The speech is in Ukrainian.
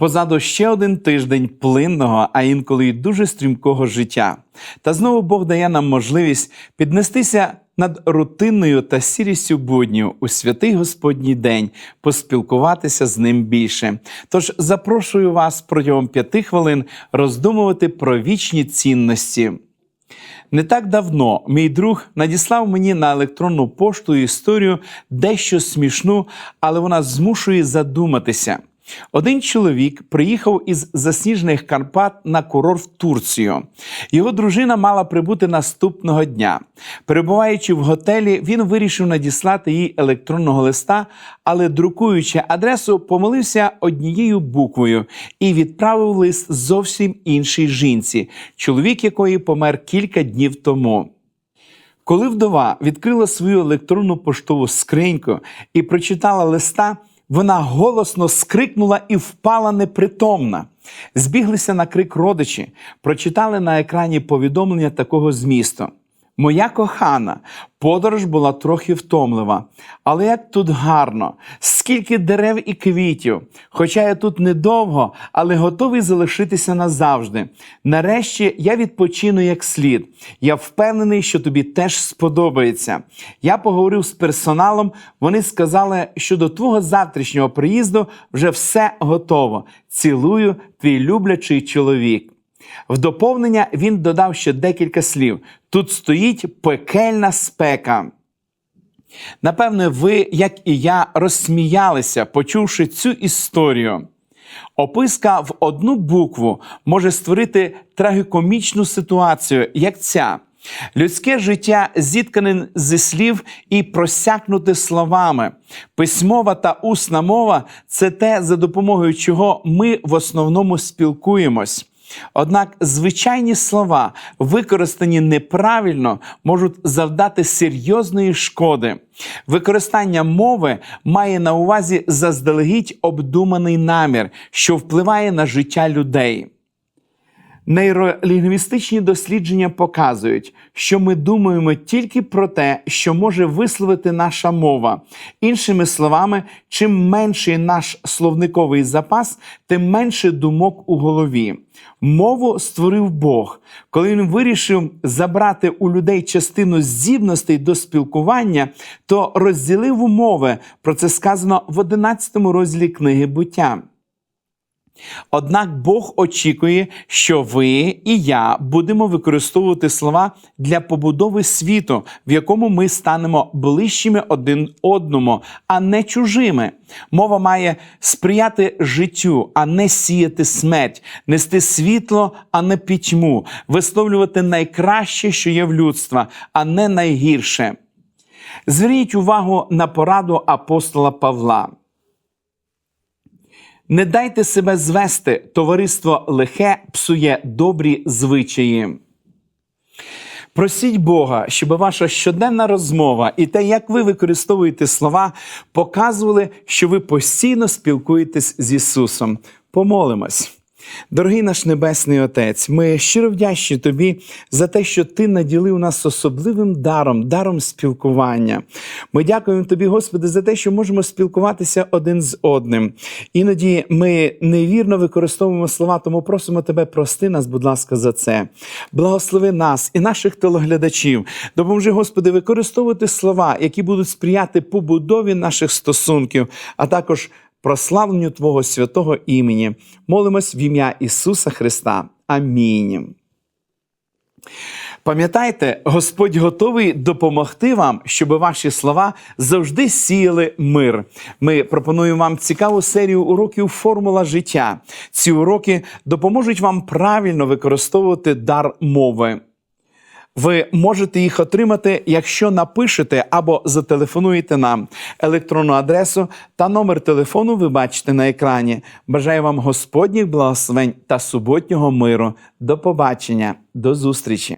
Позаду ще один тиждень плинного, а інколи й дуже стрімкого життя. Та знову Бог дає нам можливість піднестися над рутинною та сірістю будню у святий Господній день, поспілкуватися з ним більше. Тож запрошую вас протягом п'яти хвилин роздумувати про вічні цінності. Не так давно мій друг надіслав мені на електронну пошту історію дещо смішну, але вона змушує задуматися. Один чоловік приїхав із засніжених Карпат на курорт в Турцію. Його дружина мала прибути наступного дня. Перебуваючи в готелі, він вирішив надіслати їй електронного листа, але друкуючи адресу, помилився однією буквою і відправив лист зовсім іншій жінці, чоловік якої помер кілька днів тому. Коли вдова відкрила свою електронну поштову скриньку і прочитала листа, вона голосно скрикнула і впала непритомна. Збіглися на крик родичі, прочитали на екрані повідомлення такого змісту. Моя кохана, подорож була трохи втомлива, але як тут гарно, скільки дерев і квітів. Хоча я тут недовго, але готовий залишитися назавжди. Нарешті я відпочину як слід. Я впевнений, що тобі теж сподобається. Я поговорив з персоналом. Вони сказали, що до твого завтрашнього приїзду вже все готово. Цілую, твій люблячий чоловік. В доповнення він додав ще декілька слів. Тут стоїть пекельна спека. Напевне, ви, як і я, розсміялися, почувши цю історію. Описка в одну букву може створити трагікомічну ситуацію, як ця. Людське життя зіткане зі слів і просякнуте словами. Письмова та усна мова це те, за допомогою чого ми в основному спілкуємось. Однак звичайні слова, використані неправильно, можуть завдати серйозної шкоди. Використання мови має на увазі заздалегідь обдуманий намір, що впливає на життя людей. Нейролінгвістичні дослідження показують, що ми думаємо тільки про те, що може висловити наша мова. Іншими словами, чим менший наш словниковий запас, тим менше думок у голові. Мову створив Бог, коли він вирішив забрати у людей частину здібностей до спілкування, то розділив умови. Про це сказано в 11 розділі книги буття. Однак Бог очікує, що ви і я будемо використовувати слова для побудови світу, в якому ми станемо ближчими один одному, а не чужими. Мова має сприяти життю, а не сіяти смерть, нести світло, а не пітьму, висловлювати найкраще, що є в людства, а не найгірше. Зверніть увагу на пораду апостола Павла. Не дайте себе звести, товариство лихе псує добрі звичаї. Просіть Бога, щоб ваша щоденна розмова і те, як ви використовуєте слова, показували, що ви постійно спілкуєтесь з Ісусом. Помолимось. Дорогий наш Небесний Отець, ми щиро вдячні Тобі за те, що Ти наділив нас особливим даром, даром спілкування. Ми дякуємо Тобі, Господи, за те, що можемо спілкуватися один з одним. Іноді ми невірно використовуємо слова, тому просимо Тебе, прости нас, будь ласка, за це. Благослови нас і наших телеглядачів. Допоможи, Господи, використовувати слова, які будуть сприяти побудові наших стосунків, а також прославленню Твого святого імені. Молимось в ім'я Ісуса Христа. Амінь. Пам'ятайте, Господь готовий допомогти вам, щоб ваші слова завжди сіяли мир. Ми пропонуємо вам цікаву серію уроків Формула життя. Ці уроки допоможуть вам правильно використовувати дар мови. Ви можете їх отримати, якщо напишете або зателефонуєте нам. Електронну адресу та номер телефону ви бачите на екрані. Бажаю вам Господніх благословень та суботнього миру. До побачення, до зустрічі!